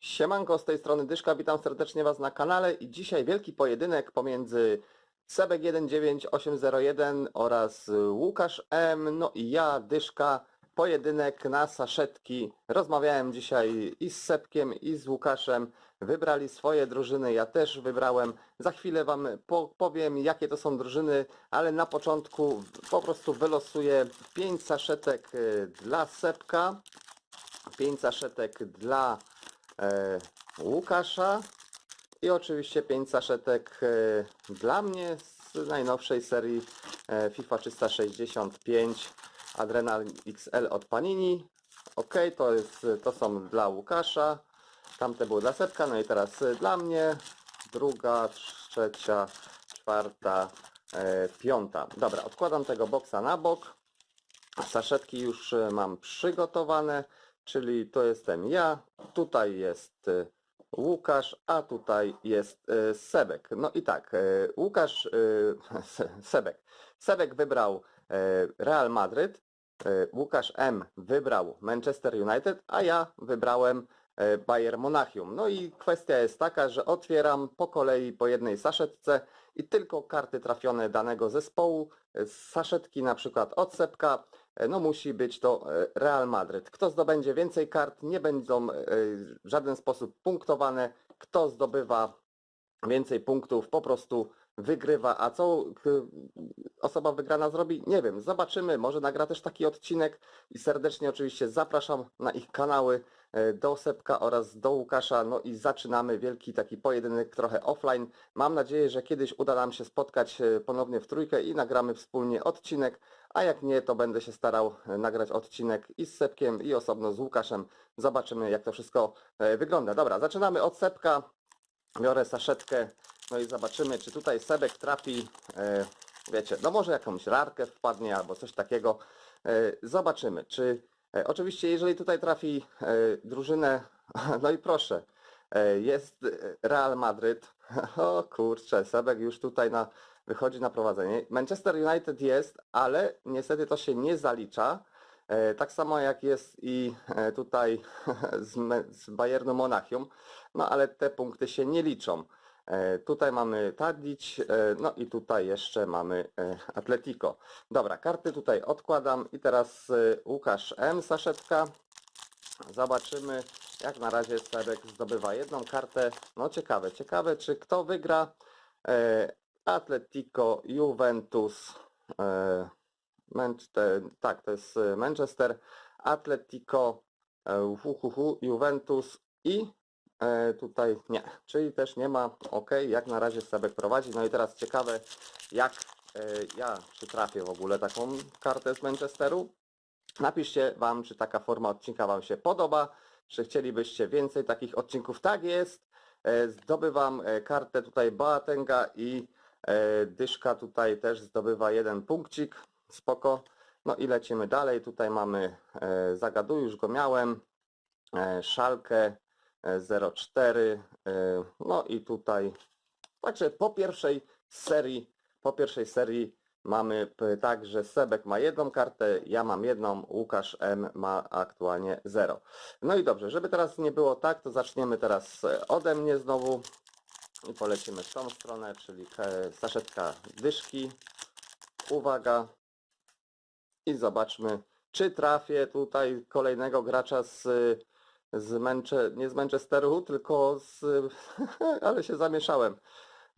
Siemanko, z tej strony Dyszka, witam serdecznie Was na kanale i dzisiaj wielki pojedynek pomiędzy Sebek 19801 oraz Łukasz M, no i ja, Dyszka, pojedynek na saszetki. Rozmawiałem dzisiaj i z Sebkiem i z Łukaszem, wybrali swoje drużyny, ja też wybrałem. Za chwilę Wam po powiem jakie to są drużyny, ale na początku po prostu wylosuję 5 saszetek y, dla Sebka, 5 saszetek dla Łukasza i oczywiście 5 saszetek e, dla mnie z najnowszej serii e, FIFA 365 Adrenal XL od Panini. Ok, to, jest, to są dla Łukasza, tamte były dla Sepka, no i teraz e, dla mnie, druga, trzecia, czwarta, e, piąta. Dobra, odkładam tego boksa na bok. Saszetki już e, mam przygotowane, czyli to jestem ja, tutaj jest e, Łukasz, a tutaj jest e, Sebek. No i tak, e, Łukasz, Se- Sebek. Sebek wybrał Real Madryt, Łukasz M wybrał Manchester United, a ja wybrałem Bayern Monachium. No i kwestia jest taka, że otwieram po kolei po jednej saszetce i tylko karty trafione danego zespołu, z saszetki na przykład od no musi być to e, Real Madryt. Kto zdobędzie więcej kart, nie będą e, w żaden sposób punktowane. Kto zdobywa więcej punktów, po prostu wygrywa. A co k- osoba wygrana zrobi? Nie wiem. Zobaczymy. Może nagra też taki odcinek i serdecznie oczywiście zapraszam na ich kanały e, do Sepka oraz do Łukasza. No i zaczynamy wielki taki pojedynek trochę offline. Mam nadzieję, że kiedyś uda nam się spotkać e, ponownie w trójkę i nagramy wspólnie odcinek. A jak nie, to będę się starał e, nagrać odcinek i z Sepkiem, i osobno z Łukaszem. Zobaczymy, jak to wszystko wygląda. Dobra, zaczynamy od Sepka. Biorę saszetkę, no i zobaczymy, czy tutaj Sebek trafi, e, wiecie, no może jakąś rarkę wpadnie albo coś takiego. E, zobaczymy, czy e, oczywiście jeżeli tutaj trafi drużynę, no i proszę, jest Real Madryt, o kurczę, Sebek już tutaj na, wychodzi na prowadzenie. Manchester United jest, ale niestety to się nie zalicza. E, Tak samo jak jest i e, tutaj z, Bayernu Monachium, no ale te punkty się nie liczą. E, Tutaj mamy Tadić, no i tutaj jeszcze mamy Atletico. Dobra, karty tutaj odkładam i teraz Łukasz M. Saszetka. Zobaczymy, jak na razie Sebek zdobywa jedną kartę. No ciekawe, ciekawe czy kto wygra. Atletico, Juventus, Manchester, tak, to jest e, Manchester, Atletico, e, hu, hu, Juventus i e, tutaj nie, czyli też nie ma, ok, jak na razie Sebek prowadzi. No i teraz ciekawe, jak e, ja przytrafię w ogóle taką kartę z Manchesteru. Napiszcie Wam, czy taka forma odcinka Wam się podoba, czy chcielibyście więcej takich odcinków. Tak jest, e, zdobywam e, kartę tutaj Boatenga i e, Dyszka tutaj też zdobywa jeden punkcik, spoko. No i lecimy dalej, tutaj mamy e, Zagaduj, już go miałem, e, Szalkę e, 04, e, no i tutaj, także po pierwszej serii, po pierwszej serii mamy tak, że Sebek ma jedną kartę, ja mam jedną, Łukasz M ma aktualnie 0. No i dobrze, żeby teraz nie było tak, to zaczniemy teraz ode mnie znowu i polecimy w tą stronę, czyli saszetka dyszki. Uwaga i zobaczmy, czy trafię tutaj kolejnego gracza z, z Manche, nie z Manchesteru, tylko z, ale się zamieszałem,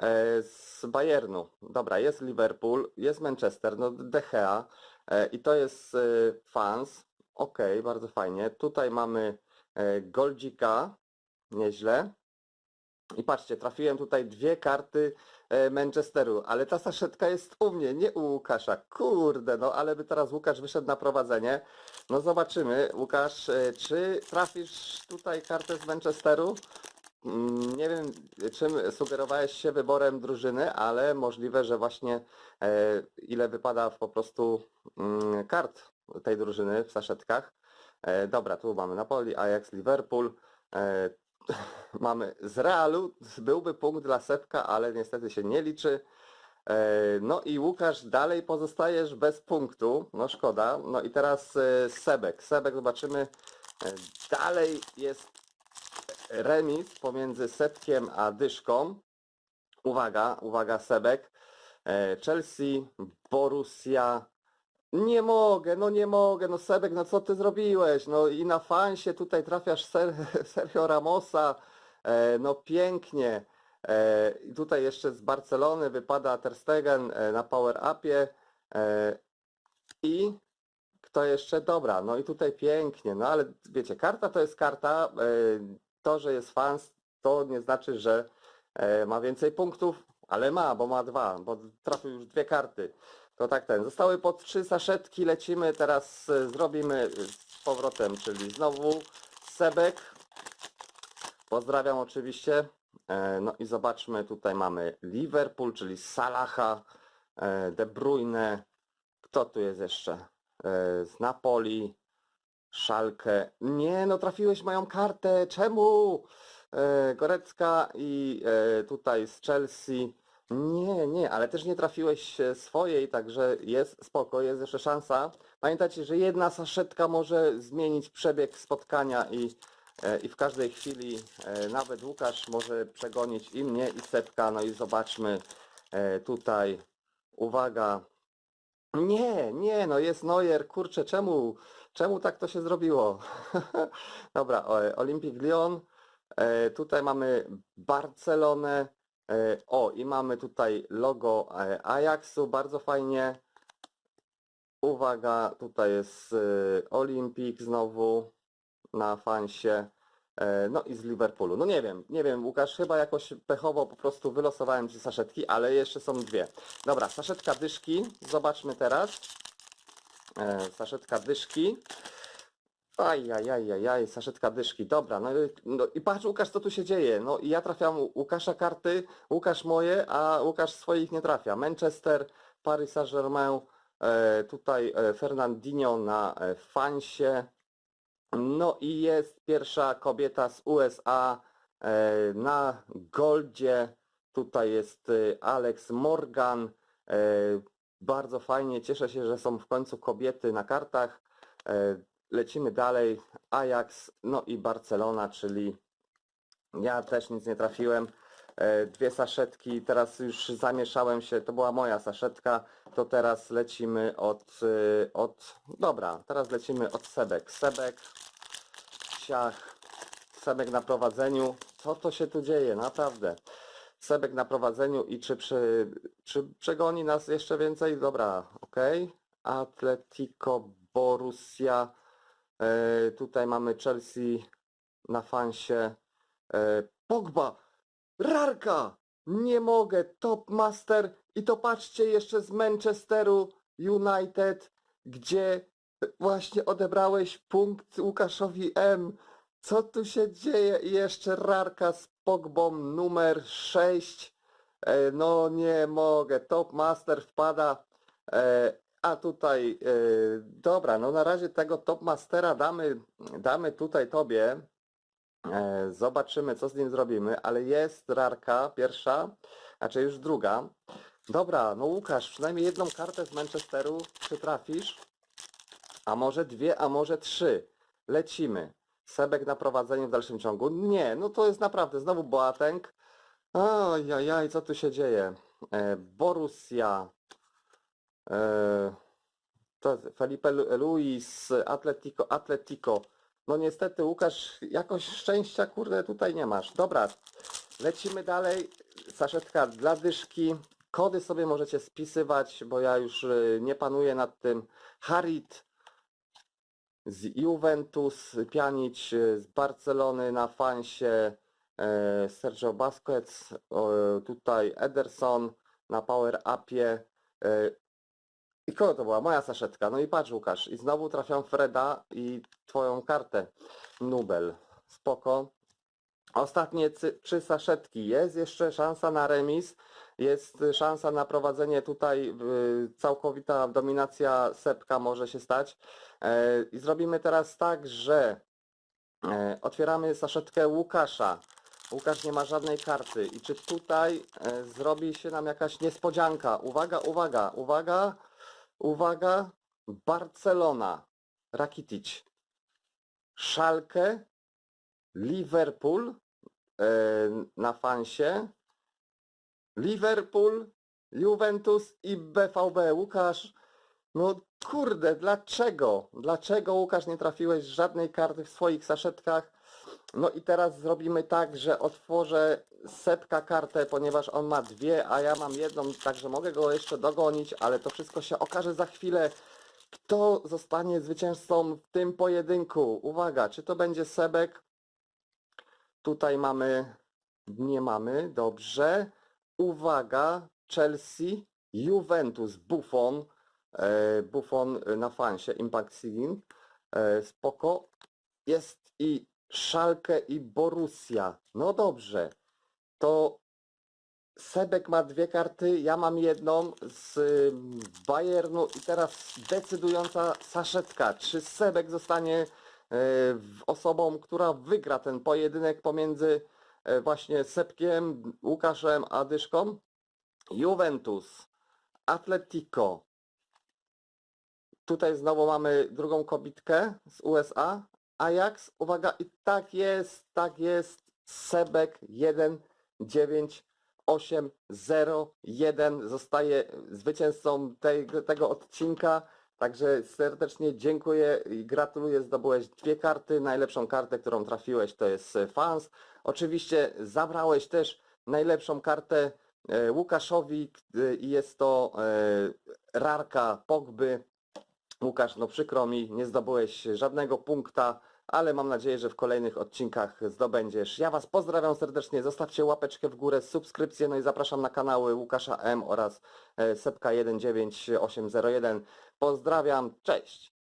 e, z Bayernu. Dobra, jest Liverpool, jest Manchester, no Gea e, i to jest e, fans. Ok, bardzo fajnie. Tutaj mamy Goldzika, nieźle. I patrzcie, trafiłem tutaj dwie karty e, Manchesteru, ale ta saszetka jest u mnie, nie u Łukasza. Kurde, no ale by teraz Łukasz wyszedł na prowadzenie. No zobaczymy, Łukasz, e, czy trafisz tutaj kartę z Manchesteru? Mm, Nie wiem, czym sugerowałeś się wyborem drużyny, ale możliwe, że właśnie e, ile wypada po prostu mm, kart tej drużyny w saszetkach. Dobra, tu mamy Napoli, Ajax, Liverpool. Mamy z Realu, byłby punkt dla Sepka, ale niestety się nie liczy. E, No i Łukasz, dalej pozostajesz bez punktu, no szkoda. No i teraz e, Sebek. Sebek zobaczymy, e, dalej jest remis pomiędzy Sebkiem a Dyszką. Uwaga, uwaga Sebek. Chelsea, Borussia. Nie mogę, no nie mogę, no Sebek, no co ty zrobiłeś? No i na fansie tutaj trafiasz ser, Sergio Ramosa. E, no pięknie. E, I tutaj jeszcze z Barcelony wypada Ter Stegen e, na power upie. E, I kto jeszcze? Dobra, no i tutaj pięknie, no ale wiecie, karta to jest karta. e, To, że jest fans, to nie znaczy, że e, ma więcej punktów, ale ma, bo ma dwa, bo trafił już dwie karty. To tak ten. Zostały po trzy saszetki, lecimy, teraz e, zrobimy z powrotem, czyli znowu Sebek. Pozdrawiam oczywiście. E, No i zobaczmy, tutaj mamy Liverpool, czyli Salaha, e, De Bruyne. Kto tu jest jeszcze? E, Z Napoli, Szalkę. Nie, no trafiłeś moją kartę, czemu? E, Gorecka i e, tutaj z Chelsea. Nie, nie, ale też nie trafiłeś e, swojej, także jest spoko, jest jeszcze szansa. Pamiętajcie, że jedna saszetka może zmienić przebieg spotkania i, e, i w każdej chwili e, nawet Łukasz może przegonić i mnie i Sepka. No i zobaczmy tutaj, uwaga. Nie, nie, no jest Neuer, kurczę, czemu, czemu tak to się zrobiło? Dobra, Olympic Lyon, tutaj mamy Barcelonę, o i mamy tutaj logo e, Ajaxu, bardzo fajnie. Uwaga, tutaj jest e, Olympic znowu na fansie. E, No i z Liverpoolu. No nie wiem, nie wiem, Łukasz, chyba jakoś pechowo po prostu wylosowałem ci saszetki, ale jeszcze są dwie. Dobra, saszetka dyszki, zobaczmy teraz. E, Saszetka dyszki. Ajajajajaj, saszetka dyszki, dobra, no, i- no i patrz Łukasz, co tu się dzieje. No i ja trafiam u Łukasza karty, Łukasz moje, a Łukasz swoich nie trafia. Manchester, Paris Saint-Germain, e, tutaj e, Fernandinho na e, fansie. No i jest pierwsza kobieta z USA e, na Goldzie. Tutaj jest e, Alex Morgan. E, Bardzo fajnie, cieszę się, że są w końcu kobiety na kartach. E, Lecimy dalej. Ajax, no i Barcelona, czyli ja też nic nie trafiłem. E, Dwie saszetki, teraz już zamieszałem się, to była moja saszetka, to teraz lecimy od, y, od, dobra, teraz lecimy od Sebek. Sebek, Siach, Sebek na prowadzeniu. Co to się tu dzieje, naprawdę? Sebek na prowadzeniu i czy, przy, czy przegoni nas jeszcze więcej? Dobra, okej. Atletico, Borussia, e, tutaj mamy Chelsea na fansie. E, Pogba, Rarka! Nie mogę, top master i to patrzcie jeszcze z Manchesteru United, gdzie właśnie odebrałeś punkt Łukaszowi M. Co tu się dzieje? I jeszcze Rarka z Pogbą numer 6. E, no nie mogę, top master wpada. A tutaj, e, dobra, no na razie tego top mastera damy, damy tutaj tobie. E, Zobaczymy, co z nim zrobimy, ale jest rarka pierwsza, znaczy już druga. Dobra, no Łukasz, przynajmniej jedną kartę z Manchesteru przytrafisz, a może dwie, a może trzy. Lecimy. Sebek na prowadzeniu w dalszym ciągu. Nie, no to jest naprawdę znowu Boateng. Ojajaj, co tu się dzieje? E, Borussia. E, Felipe Lu- Luis, Atletico, Atletico. No niestety Łukasz, jakoś szczęścia kurde tutaj nie masz. Dobra, lecimy dalej. Saszetka dla dyszki. Kody sobie możecie spisywać, bo ja już y, nie panuję nad tym. Harit z Juventus, Pjanic y, z Barcelony na fansie, e, Sergio Busquets, tutaj Ederson na power upie. I kogo to była? Moja saszetka. No i patrz Łukasz, i znowu trafiam Freda i twoją kartę. Nubel. Spoko. Ostatnie trzy saszetki. Jest jeszcze szansa na remis. Jest szansa na prowadzenie tutaj. y, Całkowita dominacja Sepka może się stać. E, I zrobimy teraz tak, że e, otwieramy saszetkę Łukasza. Łukasz nie ma żadnej karty. I czy tutaj e, zrobi się nam jakaś niespodzianka? Uwaga, uwaga, uwaga, uwaga. Barcelona. Rakitic. Szalkę. Liverpool. e, na fansie. Liverpool, Juventus i BVB. Łukasz, no kurde, dlaczego? Dlaczego Łukasz nie trafiłeś żadnej karty w swoich saszetkach? No i teraz zrobimy tak, że otworzę setka kartę, ponieważ on ma dwie, a ja mam jedną, także mogę go jeszcze dogonić, ale to wszystko się okaże za chwilę. Kto zostanie zwycięzcą w tym pojedynku? Uwaga, czy to będzie Sebek? Tutaj mamy, nie mamy, dobrze. Uwaga, Chelsea, Juventus, Buffon, e, Buffon na fansie, Impact Signing, e, spoko. Jest i Schalke i Borussia. No dobrze, to Sebek ma dwie karty, ja mam jedną z Bayernu i teraz decydująca saszetka. Czy Sebek zostanie e, osobą, która wygra ten pojedynek pomiędzy e, właśnie Sepkiem, Łukaszem a Dyszką? Juventus, Atletico. Tutaj znowu mamy drugą kobitkę z USA. Ajax, uwaga, i tak jest, tak jest. Sebek 1, 9, 8, 0, 1 zostaje zwycięzcą tej, tego odcinka. Także serdecznie dziękuję i gratuluję. Zdobyłeś dwie karty. Najlepszą kartę, którą trafiłeś, to jest e, fans. Oczywiście zabrałeś też najlepszą kartę e, Łukaszowi i jest to e, rarka Pogby. Łukasz, no przykro mi, nie zdobyłeś żadnego punkta, ale mam nadzieję, że w kolejnych odcinkach zdobędziesz. Ja Was pozdrawiam serdecznie, zostawcie łapeczkę w górę, subskrypcję, no i zapraszam na kanały Łukasza M oraz e, Sepka 19801. Pozdrawiam, cześć!